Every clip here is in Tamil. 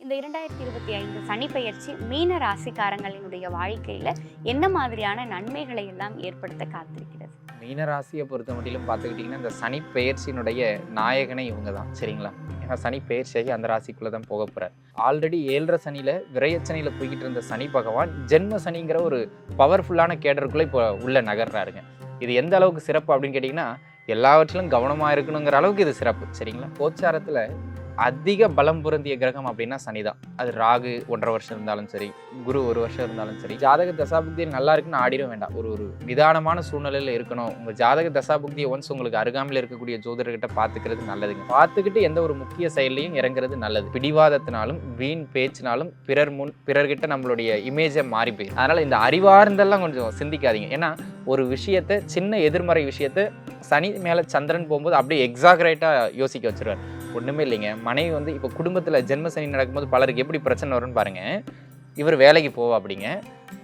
இந்த இரண்டாயிரத்தி இருபத்தி ஐந்து சனி பெயர்ச்சி மீன ராசிக்காரங்களினுடைய வாழ்க்கையில என்ன மாதிரியான நன்மைகளை எல்லாம் ஏற்படுத்த காத்திருக்கிறது? மீன ராசியை பொறுத்த மட்டிலும் பார்த்துக்கிட்டிங்கன்னா இந்த சனி பெயர்ச்சியினுடைய நாயகனே இவங்க தான். சரிங்களா? ஏன்னா சனி பெயர்ச்சியாகி அந்த ராசிக்குள்ளே தான் போக போகிறார் ஆல்ரெடி ஏழரை சனியில் விரயச்சனியில் போய்கிட்டு இருந்த சனி பகவான் ஜென்ம சனிங்கிற ஒரு பவர்ஃபுல்லான கேடருக்குள்ளே இப்போ உள்ள நகர்றாருங்க. இது எந்த அளவுக்கு சிறப்பு அப்படின்னு கேட்டிங்கன்னா எல்லாவற்றிலும் கவனமாக இருக்கணுங்கிற அளவுக்கு இது சிறப்பு. சரிங்களா? கோச்சாரத்தில் அதிக பலம் பொருந்திய கிரகம் அப்படின்னா சனி தான் அது ராகு ஒன்றரை வருஷம் இருந்தாலும் சரி குரு ஒரு வருஷம் இருந்தாலும் சரி. ஜாதக தசாபுக்தி நல்லா இருக்குன்னு ஆடிட வேண்டாம். ஒரு ஒரு நிதானமான சூழ்நிலையில் இருக்கணும். உங்கள் ஜாதக தசாபுக்தியை ஒன்ஸ் உங்களுக்கு அருகாமையில் இருக்கக்கூடிய ஜோதிடர்கிட்ட பார்த்துக்கிறது நல்லதுங்க. பார்த்துக்கிட்டு எந்த ஒரு முக்கிய செயல்லையும் இறங்குறது நல்லது. பிடிவாதத்தினாலும் வீண் பேச்சினாலும் பிறர் முன் பிறர்கிட்ட நம்மளுடைய இமேஜை மாறி போயிடும் அதனால் இந்த அறிவார்ந்தெல்லாம் கொஞ்சம் சிந்திக்காதீங்க. ஏன்னா ஒரு விஷயத்தை சின்ன எதிர்மறை விஷயத்தை சனி மேலே சந்திரன் போகும்போது அப்படியே எக்ஸாகரேட்டாக யோசிக்க வச்சிருவார். ஒன்றுமே இல்லைங்க. மனைவி வந்து இப்போ குடும்பத்தில் ஜென்ம சனி நடக்கும்போது பலருக்கு எப்படி பிரச்சனை வரும்னு பாருங்க. இவர் வேலைக்கு போவா அப்படிங்க.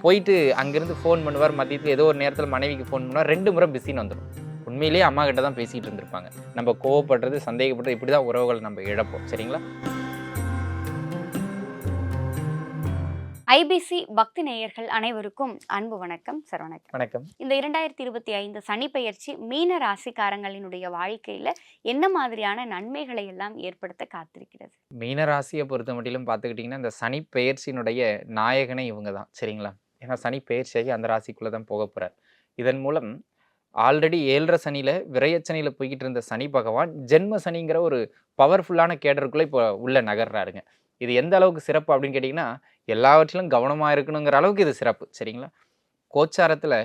போயிட்டு அங்கேருந்து ஃபோன் பண்ணுவார். மதியத்தில் ஏதோ ஒரு நேரத்தில் மனைவிக்கு ஃபோன் பண்ணுவார். ரெண்டு முறை பிஸின்னு வந்துடும் உண்மையிலேயே அம்மா கிட்ட தான் பேசிகிட்டு இருந்திருப்பாங்க. நம்ம கோவப்படுறது சந்தேகப்படுறது இப்படி தான் உறவுகள் நம்ம இழப்போம். சரிங்களா? ஐபிசி பக்தி நேயர்கள் அனைவருக்கும் அன்பு வணக்கம் சார் வணக்கம். வணக்கம் இந்த இரண்டாயிரத்தி இருபத்தி ஐந்து சனி பெயர்ச்சி மீன ராசிக்காரங்களினுடைய வாழ்க்கையில என்ன மாதிரியான நன்மைகளை எல்லாம் ஏற்படுத்த காத்திருக்கிறது? மீனராசியை பொறுத்த மட்டிலும் பார்த்துக்கிட்டிங்கன்னா இந்த சனி பெயர்ச்சியினுடைய நாயகனே இவங்க தான் சரிங்களா? ஏன்னா சனி பெயர்ச்சியாகி அந்த ராசிக்குள்ளே தான் போக போகிறார் இதன் மூலம் ஆல்ரெடி ஏழரை சனியில் விரயச்சனியில் போய்கிட்டு இருந்த சனி பகவான் ஜென்ம சனிங்கிற ஒரு பவர்ஃபுல்லான கேடருக்குள்ளே இப்போ உள்ள நகர்றாருங்க. இது எந்த அளவுக்கு சிறப்பு அப்படின்னு கேட்டிங்கன்னா எல்லாவற்றிலும் கவனமாக இருக்கணுங்கிற அளவுக்கு இது சிறப்பு. சரிங்களா? கோச்சாரத்தில்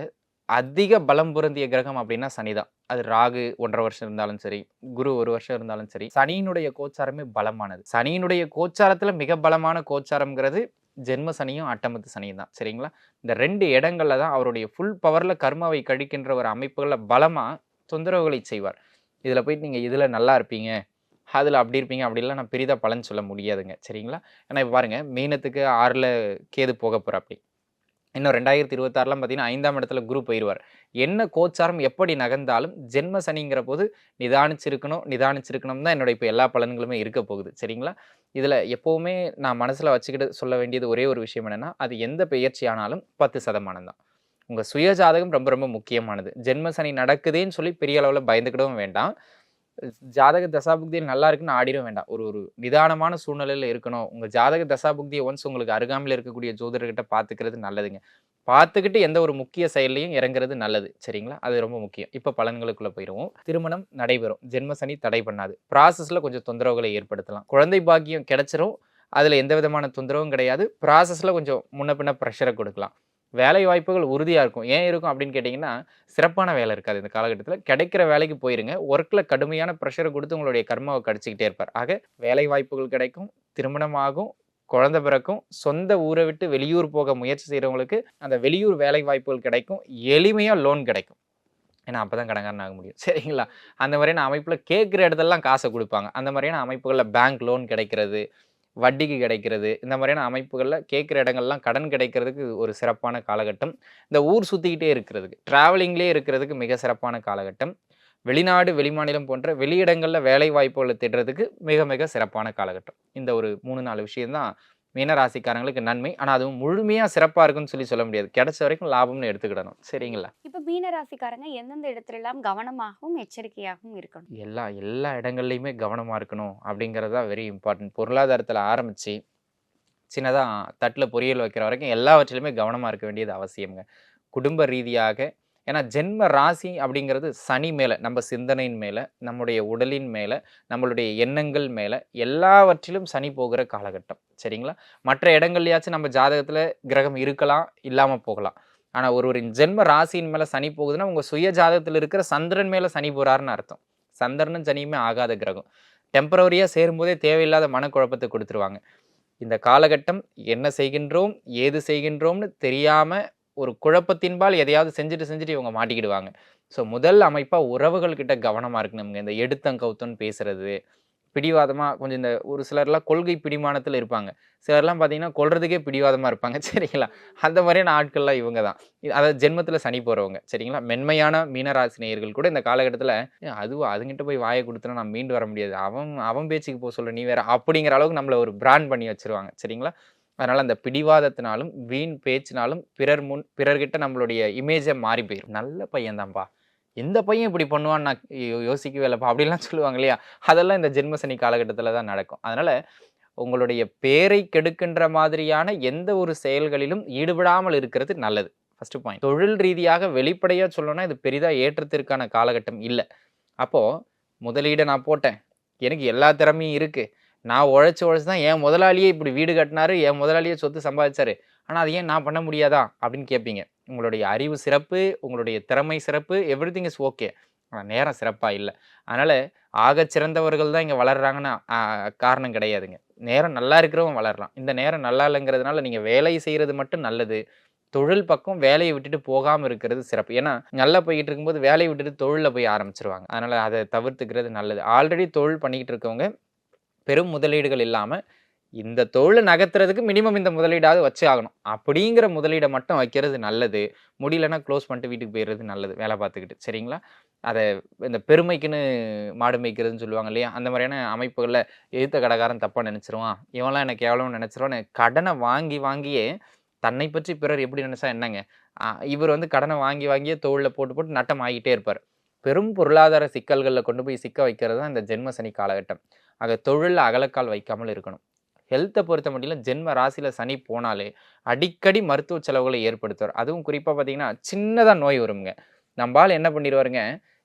அதிக பலம் பொருந்திய கிரகம் அப்படின்னா சனி தான். அது ராகு ஒன்றரை வருஷம் இருந்தாலும் சரி குரு ஒரு வருஷம் இருந்தாலும் சரி சனியினுடைய கோச்சாரமே பலமானது. சனியினுடைய கோச்சாரத்தில் மிக பலமான கோச்சாரம்ங்கிறது ஜென்ம சனியும் அட்டமத்து சனியும் தான். சரிங்களா? இந்த ரெண்டு இடங்கள்ல தான் அவருடைய ஃபுல் பவரில் கர்மாவை கழிக்கின்ற ஒரு அமைப்புகளில் பலமாக தொந்தரவுகளை செய்வார். இதில் போயிட்டு நீங்கள் இதில் நல்லா இருப்பீங்க அதில் அப்படி இருப்பீங்க அப்படிலாம் நான் பெரிதாக பலன் சொல்ல முடியாதுங்க. சரிங்களா? ஏன்னா இப்போ பாருங்கள் மீனத்துக்கு ஆறில் கேது போக போகிறாப்படி இன்னும் ரெண்டாயிரத்தி இருபத்தாறுலாம் பார்த்தீங்கன்னா ஐந்தாம் இடத்துல குரு போயிடுவார் என்ன கோச்சாரம் எப்படி நகர்ந்தாலும் ஜென்ம சனிங்கிற போது நிதானிச்சிருக்கணும் நிதானிச்சிருக்கணும் தான் என்னோட இப்போ எல்லா பலன்களுமே இருக்க போகுது. சரிங்களா? இதில் எப்போவுமே நான் மனசில் வச்சுக்கிட்டு சொல்ல வேண்டியது ஒரே ஒரு விஷயம் என்னென்னா அது எந்த பெயர்ச்சி ஆனாலும் பத்து சதமானம் தான். உங்கள் சுய ஜாதகம் ரொம்ப ரொம்ப முக்கியமானது. ஜென்ம சனி நடக்குதேன்னு சொல்லி பெரிய அளவில் பயந்துக்கிடவும் வேண்டாம். ஜாதக தசாபுக்தியில் நல்லா இருக்குன்னு ஆடிட வேண்டாம். ஒரு ஒரு நிதானமான சூழ்நிலையில் இருக்கணும். உங்கள் ஜாதக தசாபுக்தியை ஒன்ஸ் உங்களுக்கு அருகாமையில் இருக்கக்கூடிய ஜோதிடர்கிட்ட பார்த்துக்கிறது நல்லதுங்க. பார்த்துக்கிட்டு எந்த ஒரு முக்கிய செயல்லையும் இறங்குறது நல்லது. சரிங்களா? அது ரொம்ப முக்கியம். இப்போ பலன்களுக்குள்ளே போயிடுவோம் திருமணம் நடைபெறும். ஜென்மசனி தடை பண்ணாது. ப்ராசஸில் கொஞ்சம் தொந்தரவுகளை ஏற்படுத்தலாம். குழந்தை பாக்கியம் கிடைச்சிரும். அதில் எந்த விதமான தொந்தரவும் கிடையாது. ப்ராசஸில் கொஞ்சம் முன்ன பின்ன ப்ரெஷரை கொடுக்கலாம். வேலை வாய்ப்புகள் உறுதியாக இருக்கும். ஏன் இருக்கும் அப்படின்னு கேட்டிங்கன்னா சிறப்பான வேலை இருக்காது இந்த காலகட்டத்தில். கிடைக்கிற வேலைக்கு போயிருங்க. ஒர்க்கில் கடுமையான ப்ரெஷரை கொடுத்து உங்களுடைய கர்மாவை கடிச்சிக்கிட்டே இருப்பார். ஆக வேலை வாய்ப்புகள் கிடைக்கும் திருமணமாகும் குழந்த பிறக்கும் சொந்த ஊரை விட்டு வெளியூர் போக முயற்சி செய்கிறவங்களுக்கு அந்த வெளியூர் வேலை வாய்ப்புகள் கிடைக்கும். எளிமையாக லோன் கிடைக்கும். ஏன்னா அப்போ தான் கடங்காரன் ஆக முடியும். சரிங்களா? அந்த மாதிரியான அமைப்பில் கேட்குற இடத்துலலாம் காசை கொடுப்பாங்க. அந்த மாதிரியான அமைப்புகளில் பேங்க் லோன் கிடைக்கிறது. வட்டிக்கு கிடைக்கிறது. இந்த மாதிரியான அமைப்புகளில் கேட்குற இடங்கள்லாம் கடன் கிடைக்கிறதுக்கு ஒரு சிறப்பான காலகட்டம். இந்த ஊர் சுற்றிக்கிட்டே இருக்கிறதுக்கு ட்ராவலிங்லேயே இருக்கிறதுக்கு மிக சிறப்பான காலகட்டம். வெளிநாடு வெளிமாநிலம் போன்ற வெளியிடங்களில் வேலை வாய்ப்புகளை தேடுறதுக்கு மிக மிக சிறப்பான காலகட்டம். இந்த ஒரு மூணு நாலு விஷயம்தான் மீனராசிக்காரங்களுக்கு நன்மை. ஆனால் அதுவும் முழுமையாக சிறப்பாக இருக்குன்னு சொல்லி சொல்ல முடியாது. கிடைச்ச வரைக்கும் லாபம்னு எடுத்துக்கிடணும். சரிங்களா? இப்ப மீன ராசிக்காரங்க எந்தெந்த இடத்துல எல்லாம் கவனமாகவும் எச்சரிக்கையாகவும் இருக்கணும்? எல்லா எல்லா இடங்கள்லையுமே கவனமாக இருக்கணும் அப்படிங்கிறது தான் வெரி இம்பார்ட்டன்ட் பொருளாதாரத்தில் ஆரம்பித்து சின்னதாக தட்டில் பொரியல் வைக்கிற வரைக்கும் எல்லாவற்றிலுமே கவனமாக இருக்க வேண்டியது அவசியம்ங்க. குடும்ப ரீதியாக ஏன்னா ஜென்ம ராசி அப்படிங்கிறது சனி மேலே நம்ம சிந்தனையின் மேலே நம்முடைய உடலின் மேலே நம்மளுடைய எண்ணங்கள் மேலே எல்லாவற்றிலும் சனி போகிற காலகட்டம். சரிங்களா? மற்ற இடங்கள்லையாச்சும் நம்ம ஜாதகத்தில் கிரகம் இருக்கலாம் இல்லாமல் போகலாம். ஆனால் ஒருவரின் ஜென்ம ராசியின் மேலே சனி போகுதுன்னா உங்கள் சுய ஜாதகத்தில் இருக்கிற சந்திரன் மேலே சனி போகிறாருன்னு அர்த்தம். சந்திரனும் சனியுமே ஆகாத கிரகம். டெம்பரவரியாக சேரும்போதே தேவையில்லாத மனக்குழப்பத்தை கொடுத்துருவாங்க. இந்த காலகட்டம் என்ன செய்கின்றோம் ஏது செய்கின்றோம்னு தெரியாமல் ஒரு குழப்பத்தின்பால் எதையாவது செஞ்சுட்டு செஞ்சுட்டு இவங்க மாட்டிக்கிடுவாங்க. ஸோ முதல் அமைப்பாக உறவுகள் கிட்ட கவனமாக இருக்கணும் இந்த எடுத்தங்கவுத்தன்னு பேசுறது. பிடிவாதமாக கொஞ்சம் இந்த ஒரு சிலர்லாம் கொள்கை பிடிமானத்தில் இருப்பாங்க. சிலர்லாம் பார்த்தீங்கன்னா கொள்றதுக்கே பிடிவாதமாக இருப்பாங்க. சரிங்களா? அந்த மாதிரியான ஆட்கள்லாம் இவங்க தான் அதாவது ஜென்மத்தில் சனி போகிறவங்க சரிங்களா? மென்மையான மீனராசி நேயர்கள் கூட இந்த காலகட்டத்தில் அதுவும் அதுங்கிட்ட போய் வாயை கொடுத்தனா நான் மீண்டு வர முடியாது. அவன் அவன் பேச்சுக்கு போக சொல்ல. நீ வேற அப்படிங்கிற அளவுக்கு நம்மளை ஒரு பிராண்ட் பண்ணி வச்சிருவாங்க. சரிங்களா? அதனால் அந்த பிடிவாதத்தினாலும் வீண் பேச்சினாலும் பிறர் முன் பிறர்கிட்ட நம்மளுடைய இமேஜை மாறி போயிடும் நல்ல பையன்தான்ப்பா எந்த பையன் இப்படி பண்ணுவான்னு நான் யோசிக்கவே இல்லைப்பா அப்படிலாம் சொல்லுவாங்க இல்லையா? அதெல்லாம் இந்த ஜென்மசனி காலகட்டத்தில் தான் நடக்கும். அதனால் உங்களுடைய பேரை கெடுக்கின்ற மாதிரியான எந்த ஒரு செயல்களிலும் ஈடுபடாமல் இருக்கிறது நல்லது. ஃபஸ்ட்டு பாயிண்ட் தொழில் ரீதியாக வெளிப்படையாக சொல்லணும்னா இது பெரிதாக ஏற்றத்திற்கான காலகட்டம் இல்லை. அப்போது முதலீடை நான் போட்டேன். எனக்கு எல்லா திறமையும் இருக்குது நான் உழைச்சி உழைச்சி தான் என் முதலாளியே இப்படி வீடு கட்டினாரு என் முதலாளியே சொத்து சம்பாதிச்சாரு. ஆனால் அது ஏன் நான் பண்ண முடியாதா? அப்படின்னு கேட்பீங்க உங்களுடைய அறிவு சிறப்பு உங்களுடைய திறமை சிறப்பு எவ்ரி திங் இஸ் ஓகே ஆனால் நேரம் சிறப்பாக இல்லை. அதனால் ஆகச் சிறந்தவர்கள் தான் இங்கே வளர்றாங்கன்னா காரணம் கிடையாதுங்க. நேரம் நல்லா இருக்கிறவங்க வளரலாம். இந்த நேரம் நல்லா இல்லைங்கிறதுனால நீங்கள் வேலை செய்கிறது மட்டும் நல்லது. தொழில் பக்கம் வேலையை விட்டுட்டு போகாமல் இருக்கிறது சிறப்பு. ஏன்னா நல்லா போய்கிட்டு இருக்கும்போது வேலையை விட்டுட்டு தொழிலில் போய் ஆரம்பிச்சிருவாங்க. அதனால் அதை தவிர்த்துக்கிறது நல்லது. ஆல்ரெடி தொழில் பண்ணிக்கிட்டு இருக்கவங்க பெரும் முதலீடுகள் இல்லாமல் இந்த தொழிலை நகர்த்துறதுக்கு மினிமம் இந்த முதலீடாவது வச்சு ஆகணும். அப்படிங்கிற முதலீடை மட்டும் வைக்கிறது நல்லது. முடியலன்னா க்ளோஸ் பண்ணிட்டு வீட்டுக்கு போயிடுறது நல்லது வேலை பார்த்துக்கிட்டு. சரிங்களா? அதை இந்த பெருமைக்குன்னு மாடு மேய்க்கிறதுன்னு சொல்லுவாங்க இல்லையா? அந்த மாதிரியான அமைப்புகளில் எதிர்த்த கடைக்காரன் தப்பாக நினச்சிருவான். இவன்லாம் எனக்கு எவ்வளோ நினச்சிருவான்னு கடனை வாங்கி வாங்கியே தன்னை பற்றி பிறர் எப்படி நினச்சா என்னங்க? இவர் வந்து கடனை வாங்கி வாங்கியே தோளில் போட்டு போட்டு நட்டம் ஆகிட்டே இருப்பார். பெரும் பொருளாதார சிக்கல்களில் கொண்டு போய் சிக்க வைக்கிறது தான் இந்த ஜென்மசனி காலகட்டம். ஆக தொழிலில் அகலக்கால் வைக்காமல் இருக்கணும். ஹெல்த்தை பொறுத்த மட்டும் ஜென்ம ராசியில் சனி போனாலே அடிக்கடி மருத்துவ செலவுகளை ஏற்படுத்துவார். அதுவும் குறிப்பாக பார்த்தீங்கன்னா சின்னதாக நோய் வருங்க நம்பால் என்ன பண்ணிடுவாருங்க?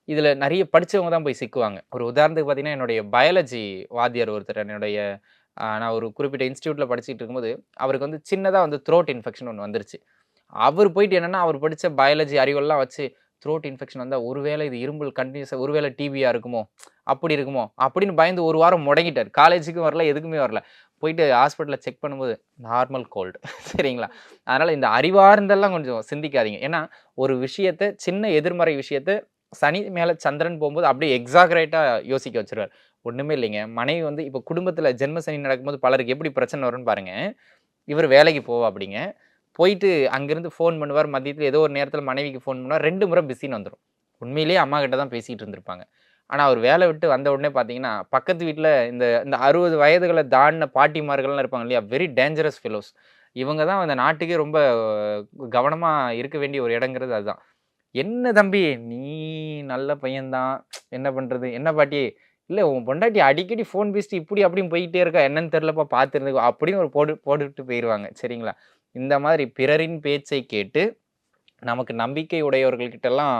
இதில் நிறைய படித்தவங்க தான் போய் சிக்குவாங்க. ஒரு உதாரணத்துக்கு பார்த்தீங்கன்னா என்னுடைய பயாலஜி வாத்தியார் ஒருத்தர் என்னுடைய நான் ஒரு குறிப்பிட்ட இன்ஸ்டியூட்டில் படிச்சுட்டு இருக்கும்போது அவருக்கு வந்து சின்னதாக வந்து த்ரோட் இன்ஃபெக்ஷன் ஒன்று வந்துருச்சு. அவர் போயிட்டு என்னென்னா அவர் படித்த பயாலஜி அறிவெல்லாம் வச்சு த்ரோட் இன்ஃபெக்ஷன் வந்தால் ஒருவேளை இது இரும்பல் கண்டினியூஸாக ஒருவேளை டிவியாக இருக்குமோ? அப்படி இருக்குமோ? அப்படின்னு பயந்து ஒரு வாரம் முடங்கிட்டார். காலேஜுக்கும் வரல எதுக்குமே வரல. போயிட்டு ஹாஸ்பிட்டலில் செக் பண்ணும்போது நார்மல் கோல்டு சரிங்களா? அதனால் இந்த அறிவார்ந்தெல்லாம் கொஞ்சம் சிந்திக்காதீங்க. ஏன்னா ஒரு விஷயத்தை சின்ன எதிர்மறை விஷயத்தை சனி மேலே சந்திரன் போகும்போது அப்படியே எக்ஸாகரேட்டாக யோசிக்க வச்சிருவார். ஒன்றுமே இல்லைங்க. மனைவி வந்து இப்போ குடும்பத்தில் ஜென்ம சனி நடக்கும்போது பலருக்கு எப்படி பிரச்சனை வரும்னு பாருங்கள் இவர் வேலைக்கு போவா அப்படிங்க போயிட்டு அங்கேருந்து ஃபோன் பண்ணுவார். மதியத்தில் ஏதோ ஒரு நேரத்தில் மனைவிக்கு ஃபோன் பண்ணுவார். ரெண்டு முறை பிஸின்னு வந்துடும் உண்மையிலேயே அம்மா கிட்ட தான் பேசிகிட்டு இருந்திருப்பாங்க. ஆனால் அவர் வேலை விட்டு வந்த உடனே பார்த்தீங்கன்னா பக்கத்து வீட்டில் இந்த இந்த அறுபது வயதுகளை தாண்டின பாட்டிமார்கள்லாம் இருப்பாங்க இல்லையா? வெரி டேஞ்சரஸ் ஃபெலோஸ் இவங்க தான் அந்த நாட்டுக்கே ரொம்ப கவனமாக இருக்க வேண்டிய ஒரு இடங்கிறது அதுதான். என்ன தம்பி? நீ நல்ல பையன்தான். என்ன பண்ணுறது என்ன பாட்டி? இல்லை உன் பொண்டாட்டி அடிக்கடி ஃபோன் பேசிட்டு இப்படி அப்படியும் போயிட்டே இருக்கா? என்னன்னு தெரிலப்பா பார்த்துருந்து அப்படின்னு ஒரு போடு போட்டுட்டு போயிடுவாங்க சரிங்களா? இந்த மாதிரி பிறரின் பேச்சை கேட்டு நமக்கு நம்பிக்கை உடையவர்கள்கிட்டலாம்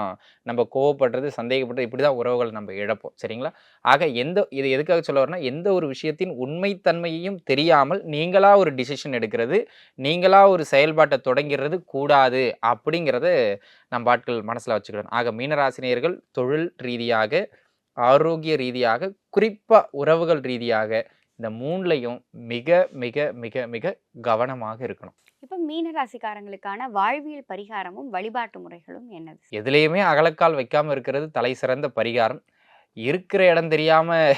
நம்ம கோவப்படுறது சந்தேகப்படுறது இப்படி தான் உறவுகள் நம்ம இழப்போம். சரிங்களா? ஆக எந்த இது எதுக்காக சொல்ல வரனா எந்த ஒரு விஷயத்தின் உண்மைத்தன்மையையும் தெரியாமல் நீங்களாக ஒரு டிசிஷன் எடுக்கிறது நீங்களாக ஒரு செயல்பாட்டை தொடங்கிறது கூடாது அப்படிங்கிறத நம்ம ஆட்கள் மனசில் வச்சுக்கணும். ஆக மீனராசினியர்கள் தொழில் ரீதியாக ஆரோக்கிய ரீதியாக குறிப்பாக உறவுகள் ரீதியாக இந்த மூணுலையும் மிக மிக மிக மிக கவனமாக இருக்கணும். இப்போ மீனராசிக்காரங்களுக்கான வாழ்வியல் பரிகாரமும் வழிபாட்டு முறைகளும் என்னது? எதுலேயுமே அகலக்கால் வைக்காமல் இருக்கிறது தலை சிறந்த பரிகாரம். இருக்கிற இடம் தெரியாமல்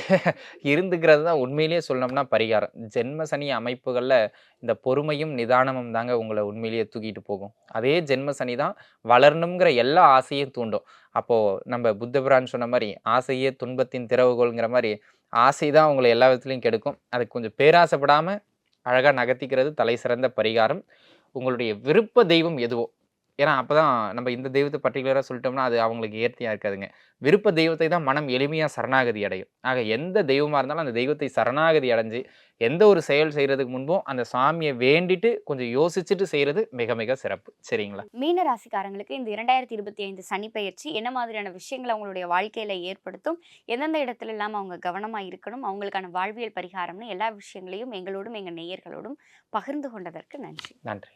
இருந்துக்கிறது தான் உண்மையிலேயே சொல்லணும்னா பரிகாரம். ஜென்ம சனி அமைப்புகளில் இந்த பொறுமையும் நிதானமும் தாங்க உங்களை உண்மையிலேயே தூக்கிட்டு போகும். அதே ஜென்ம சனி தான் வளரணுங்கிற எல்லா ஆசையும் தூண்டும். அப்போது நம்ம புத்தபிரான் சொன்ன மாதிரி ஆசையே துன்பத்தின் திறவுகோள்ங்கிற மாதிரி ஆசை தான் உங்களை எல்லா விதத்துலையும் கெடுக்கும். அதுக்கு கொஞ்சம் பேராசைப்படாமல் அழகாக நகர்த்திக்கிறது தலை சிறந்த பரிகாரம். உங்களுடைய விருப்ப தெய்வம் எதுவோ ஏன்னா அப்பதான் நம்ம இந்த தெய்வத்தை பர்டிகுலராக சொல்லிட்டோம்னா அது அவங்களுக்கு ஏர்த்தியாக இருக்காதுங்க. விருப்ப தெய்வத்தை தான் மனம் எளிமையாக சரணாகதி அடையும். ஆக எந்த தெய்வமாக இருந்தாலும் அந்த தெய்வத்தை சரணாகதி அடைஞ்சு எந்த ஒரு செயல் செய்கிறதுக்கு முன்பும் அந்த சாமியை வேண்டிட்டு கொஞ்சம் யோசிச்சுட்டு செய்கிறது மிக மிக சிறப்பு. சரிங்களா? மீனராசிக்காரங்களுக்கு இந்த இரண்டாயிரத்தி இருபத்தி ஐந்து சனி பயிற்சி என்ன மாதிரியான விஷயங்களை அவங்களுடைய வாழ்க்கையில ஏற்படுத்தும் எந்தெந்த இடத்துல எல்லாம் அவங்க கவனமா இருக்கணும் அவங்களுக்கான வாழ்வியல் பரிகாரம்னு எல்லா விஷயங்களையும் எங்களோடும் எங்க நேயர்களோடும் பகிர்ந்து கொண்டதற்கு நன்றி. நன்றி.